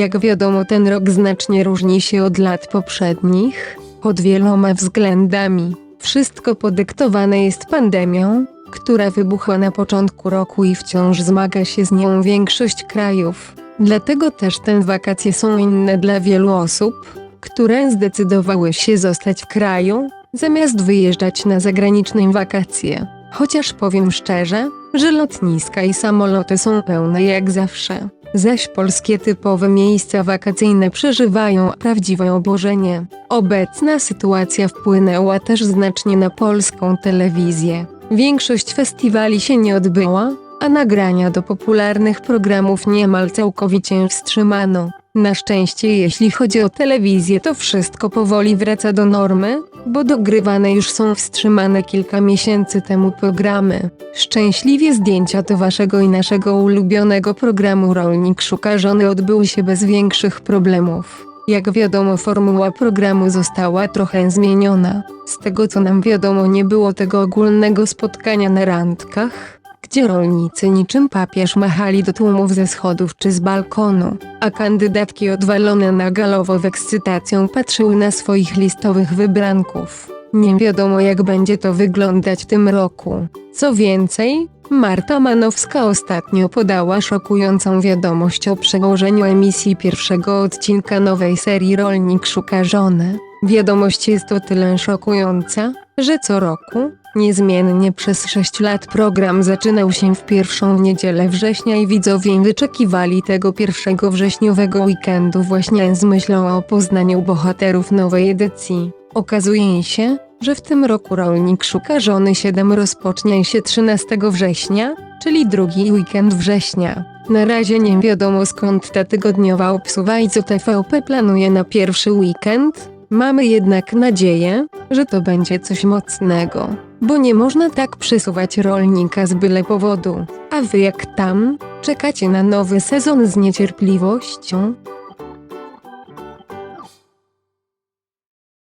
Jak wiadomo, ten rok znacznie różni się od lat poprzednich, pod wieloma względami. Wszystko podyktowane jest pandemią, która wybuchła na początku roku i wciąż zmaga się z nią większość krajów. Dlatego też te wakacje są inne dla wielu osób, które zdecydowały się zostać w kraju, zamiast wyjeżdżać na zagraniczne wakacje. Chociaż powiem szczerze, że lotniska i samoloty są pełne jak zawsze, zaś polskie typowe miejsca wakacyjne przeżywają prawdziwe oburzenie. Obecna sytuacja wpłynęła też znacznie na polską telewizję. Większość festiwali się nie odbyła, a nagrania do popularnych programów niemal całkowicie wstrzymano. Na szczęście jeśli chodzi o telewizję to wszystko powoli wraca do normy, bo dogrywane już są wstrzymane kilka miesięcy temu programy. Szczęśliwie zdjęcia do waszego i naszego ulubionego programu Rolnik Szuka Żony odbyły się bez większych problemów. Jak wiadomo formuła programu została trochę zmieniona. Z tego co nam wiadomo nie było tego ogólnego spotkania na randkach, gdzie rolnicy niczym papież machali do tłumów ze schodów czy z balkonu, a kandydatki odwalone na galowo w ekscytacją patrzyły na swoich listowych wybranków. Nie wiadomo jak będzie to wyglądać w tym roku. Co więcej, Marta Manowska ostatnio podała szokującą wiadomość o przełożeniu emisji pierwszego odcinka nowej serii Rolnik szuka żony. Wiadomość jest o tyle szokująca, że co roku, niezmiennie przez 6 lat program zaczynał się w pierwszą niedzielę września i widzowie wyczekiwali tego pierwszego wrześniowego weekendu właśnie z myślą o poznaniu bohaterów nowej edycji. Okazuje się, że w tym roku Rolnik Szuka Żony 7 rozpocznie się 13 września, czyli drugi weekend września. Na razie nie wiadomo skąd ta tygodniowa obsuwa i co TVP planuje na pierwszy weekend. Mamy jednak nadzieję, że to będzie coś mocnego, bo nie można tak przesuwać rolnika z byle powodu. A wy jak tam? Czekacie na nowy sezon z niecierpliwością?